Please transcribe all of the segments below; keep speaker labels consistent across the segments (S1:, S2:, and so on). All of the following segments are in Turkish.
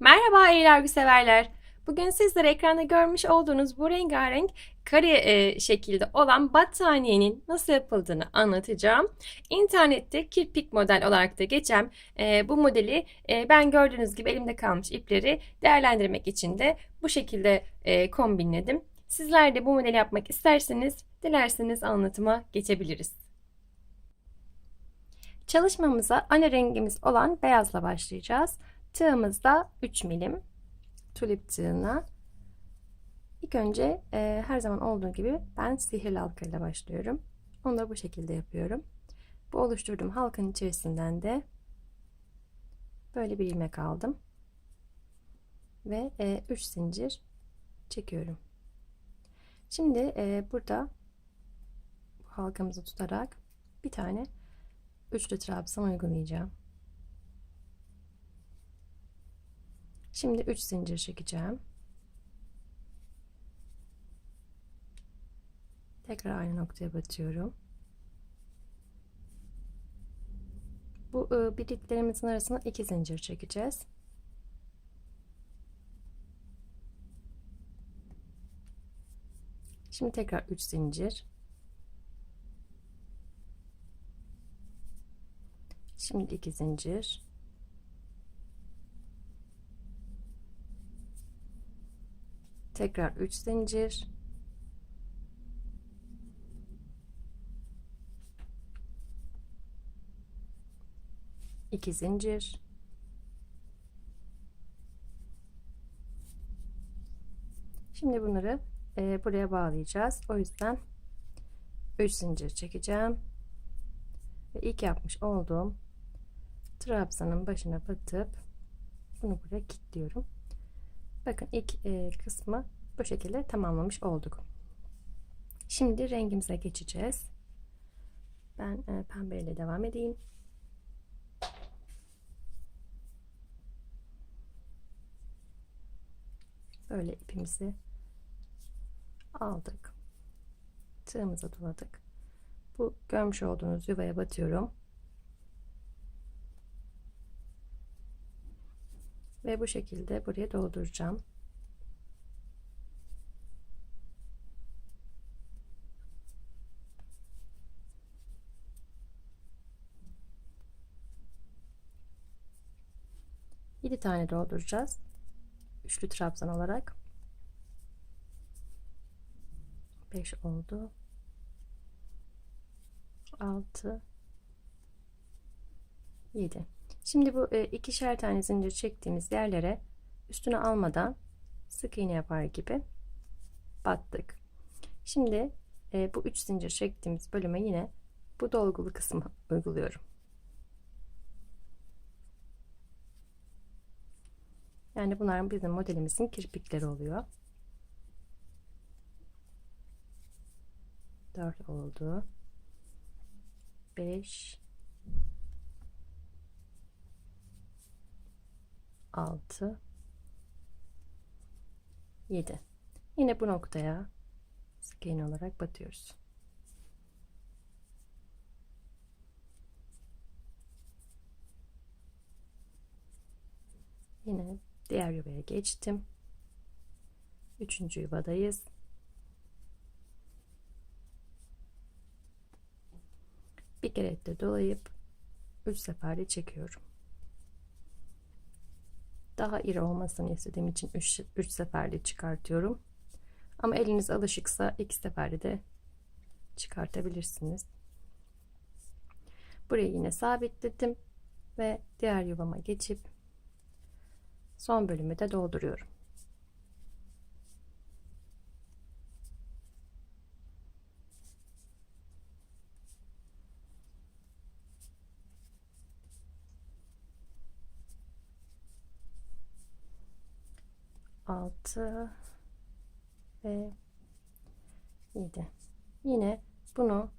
S1: Merhaba örgü severler. Bugün sizlere ekranda görmüş olduğunuz bu rengarenk kare e, şekilde olan battaniyenin nasıl yapıldığını anlatacağım. İnternette kirpik model olarak da geçen e, bu modeli e, ben gördüğünüz gibi elimde kalmış ipleri değerlendirmek için de bu şekilde e, kombinledim. Sizler de bu modeli yapmak isterseniz dilerseniz anlatıma geçebiliriz. Çalışmamıza ana rengimiz olan beyazla başlayacağız. Tığımız da 3 milim tulip tığına. İlk önce e, her zaman olduğu gibi ben sihirli halka ile başlıyorum. Onu da bu şekilde yapıyorum. Bu oluşturduğum halkanın içerisinden de böyle bir ilmek aldım. Ve 3 e, zincir çekiyorum. Şimdi e, burada bu halkamızı tutarak bir tane üçlü trabzan uygulayacağım. Şimdi 3 zincir çekeceğim. Tekrar aynı noktaya batıyorum. Bu ıı, birliklerimizin arasına 2 zincir çekeceğiz. Şimdi tekrar 3 zincir. Şimdi 2 zincir. Tekrar 3 zincir. iki zincir. Şimdi bunları e, buraya bağlayacağız. O yüzden 3 zincir çekeceğim. Ve ilk yapmış olduğum trabzanın başına batıp bunu buraya kilitliyorum. Bakın ilk e, kısmı bu şekilde tamamlamış olduk. Şimdi rengimize geçeceğiz. Ben e, pembeyle devam edeyim. Böyle ipimizi aldık. Tığımıza doladık. Bu görmüş olduğunuz yuvaya batıyorum. Ve bu şekilde buraya dolduracağım. Yedi tane dolduracağız. Üçlü trabzan olarak. Beş oldu. Altı. Yedi. Şimdi bu e, ikişer tane zincir çektiğimiz yerlere üstüne almadan sık iğne yapar gibi battık. Şimdi e, bu üç zincir çektiğimiz bölüme yine bu dolgulu kısmı uyguluyorum. Yani bunlar bizim modelimizin kirpikleri oluyor. 4 oldu. 5 6 7 yine bu noktaya iğne olarak batıyoruz yine diğer yuvaya geçtim. Üçüncü yuvadayız. Bir kere de dolayıp 3 seferde çekiyorum daha iri olmasını istediğim için 3 seferde çıkartıyorum. Ama eliniz alışıksa iki seferde de çıkartabilirsiniz. Burayı yine sabitledim ve diğer yuvama geçip son bölümü de dolduruyorum. Altı ve yedi. Yine bunu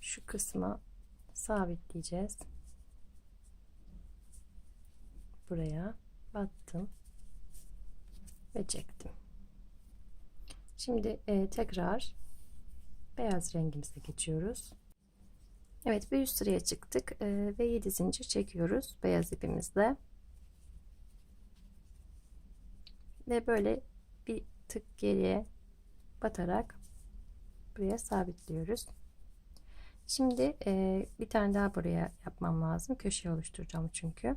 S1: şu kısma sabitleyeceğiz. Buraya battım ve çektim. Şimdi e, tekrar beyaz rengimize geçiyoruz. Evet bir üst sıraya çıktık e, ve 7 zincir çekiyoruz beyaz ipimizle. Ve böyle bir tık geriye batarak buraya sabitliyoruz. Şimdi e, bir tane daha buraya yapmam lazım. Köşe oluşturacağım çünkü.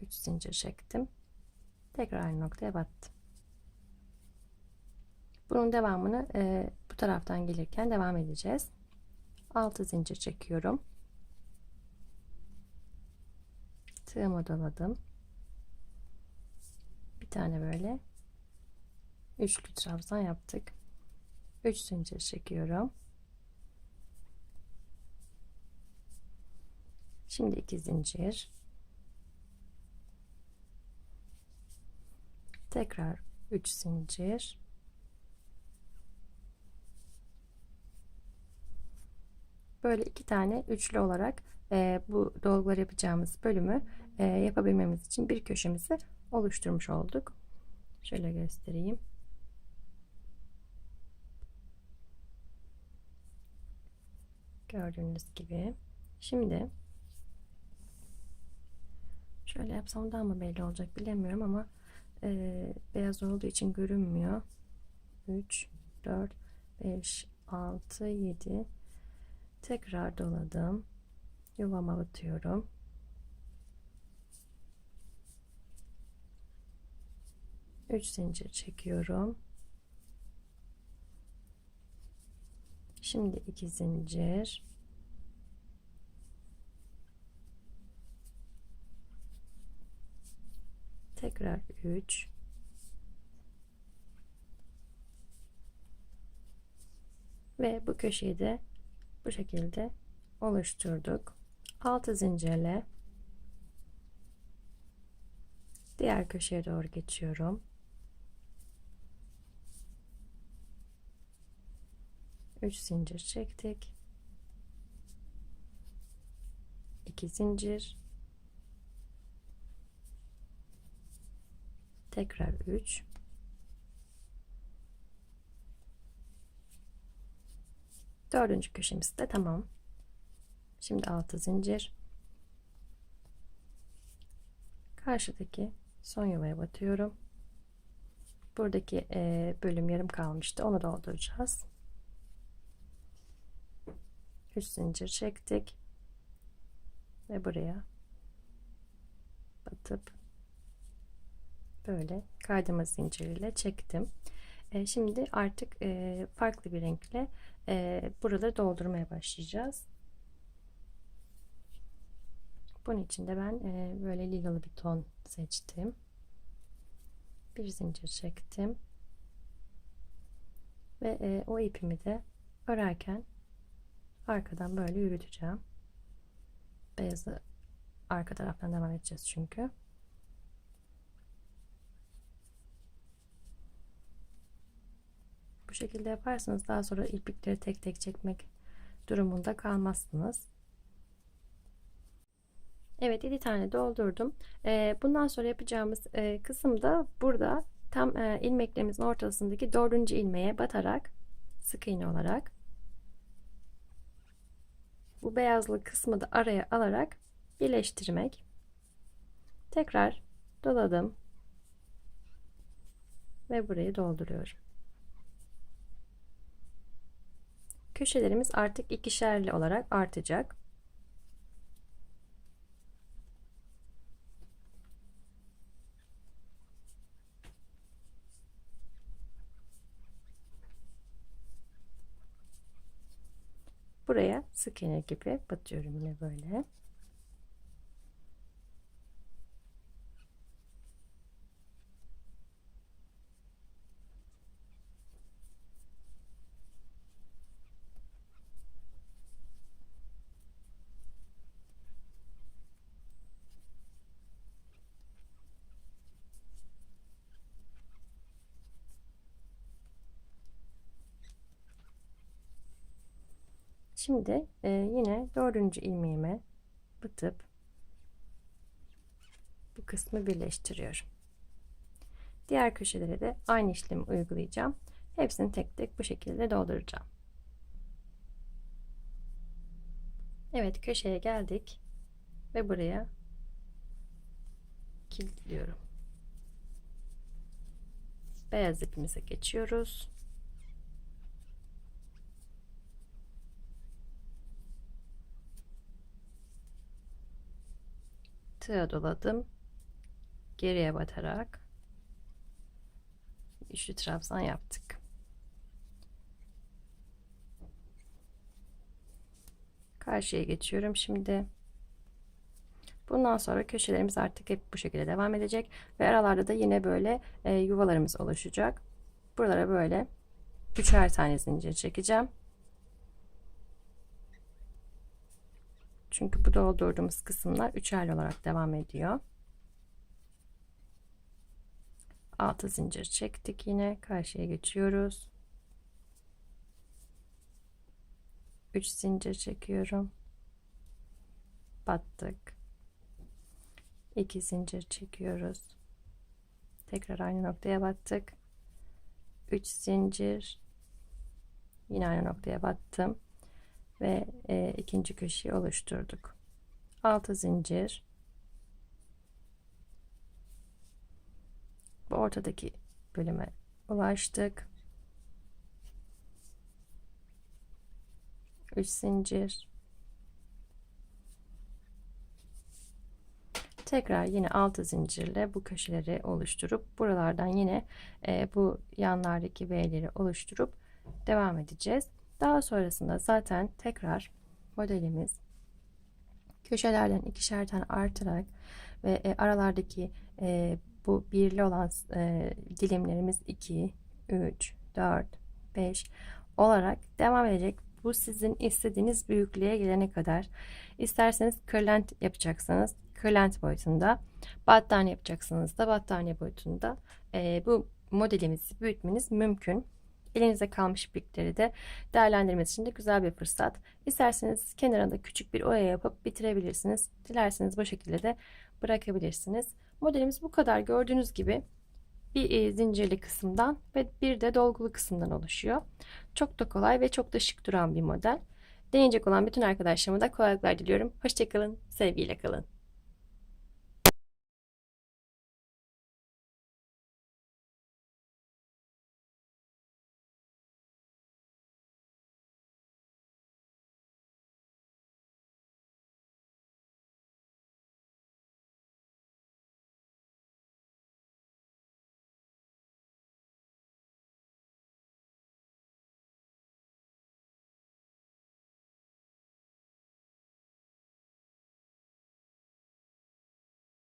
S1: 3 zincir çektim. Tekrar aynı noktaya battım. Bunun devamını e, bu taraftan gelirken devam edeceğiz. 6 zincir çekiyorum. Tığımı doladım. Bir tane böyle üçlü trabzan yaptık. 3 zincir çekiyorum. Şimdi 2 zincir. Tekrar 3 zincir. Böyle iki tane üçlü olarak e, bu dolgular yapacağımız bölümü yapabilmemiz için bir köşemizi oluşturmuş olduk. Şöyle göstereyim. Gördüğünüz gibi. Şimdi şöyle yapsam daha mı belli olacak bilemiyorum ama e, beyaz olduğu için görünmüyor. 3, 4, 5, 6, 7 tekrar doladım. Yuvama batıyorum. Üç zincir çekiyorum. Şimdi iki zincir. Tekrar 3 ve bu köşeyi de bu şekilde oluşturduk. 6 zincirle diğer köşeye doğru geçiyorum. 3 zincir çektik. 2 zincir. Tekrar 3 dördüncü köşemiz de tamam. Şimdi 6 zincir. Karşıdaki son yuvaya batıyorum. Buradaki bölüm yarım kalmıştı. Onu dolduracağız 3 zincir çektik ve buraya batıp böyle kaydırma zinciriyle çektim. E, şimdi artık e, farklı bir renkle e, buraları doldurmaya başlayacağız. Bunun için de ben e, böyle lilalı bir ton seçtim. Bir zincir çektim. Ve e, o ipimi de örerken arkadan böyle yürüteceğim. Beyazı arka taraftan devam edeceğiz çünkü. Bu şekilde yaparsanız daha sonra iplikleri tek tek çekmek durumunda kalmazsınız. Evet 7 tane doldurdum. Ee, bundan sonra yapacağımız e, kısım da burada tam e, ilmeklerimizin ortasındaki dördüncü ilmeğe batarak sık iğne olarak bu beyazlı kısmı da araya alarak birleştirmek. Tekrar doladım ve burayı dolduruyorum. Köşelerimiz artık ikişerli olarak artacak. Buraya sık gibi batıyorum yine böyle. Şimdi e, yine dördüncü ilmeğime batıp bu kısmı birleştiriyorum. Diğer köşelere de aynı işlemi uygulayacağım. Hepsini tek tek bu şekilde dolduracağım. Evet köşeye geldik ve buraya kilitliyorum. Beyaz ipimize geçiyoruz. Tığa doladım. Geriye batarak üçlü trabzan yaptık. Karşıya geçiyorum şimdi. Bundan sonra köşelerimiz artık hep bu şekilde devam edecek ve aralarda da yine böyle e, yuvalarımız oluşacak. Buralara böyle üçer tane zincir çekeceğim. Çünkü bu doldurduğumuz kısımlar üçerli olarak devam ediyor. 6 zincir çektik yine karşıya geçiyoruz. 3 zincir çekiyorum. Battık. 2 zincir çekiyoruz. Tekrar aynı noktaya battık. 3 zincir. Yine aynı noktaya battım. Ve e, ikinci köşeyi oluşturduk. 6 zincir. Bu ortadaki bölüme ulaştık. 3 zincir. Tekrar yine 6 zincirle bu köşeleri oluşturup buralardan yine e, bu yanlardaki V'leri oluşturup devam edeceğiz. Daha sonrasında zaten tekrar modelimiz köşelerden ikişer tane artarak ve e, aralardaki e, bu birli olan e, dilimlerimiz 2, 3, 4, 5 olarak devam edecek. Bu sizin istediğiniz büyüklüğe gelene kadar. İsterseniz kırlent yapacaksınız. Kırlent boyutunda. Battaniye yapacaksınız da battaniye boyutunda. Bu modelimizi büyütmeniz mümkün. Elinize kalmış iplikleri de değerlendirmesi için de güzel bir fırsat. İsterseniz kenarında küçük bir oya yapıp bitirebilirsiniz. Dilerseniz bu şekilde de bırakabilirsiniz. Modelimiz bu kadar gördüğünüz gibi bir e, zincirli kısımdan ve bir de dolgulu kısımdan oluşuyor. Çok da kolay ve çok da şık duran bir model. Deneyecek olan bütün arkadaşlarıma da kolaylıklar diliyorum. Hoşçakalın, sevgiyle kalın.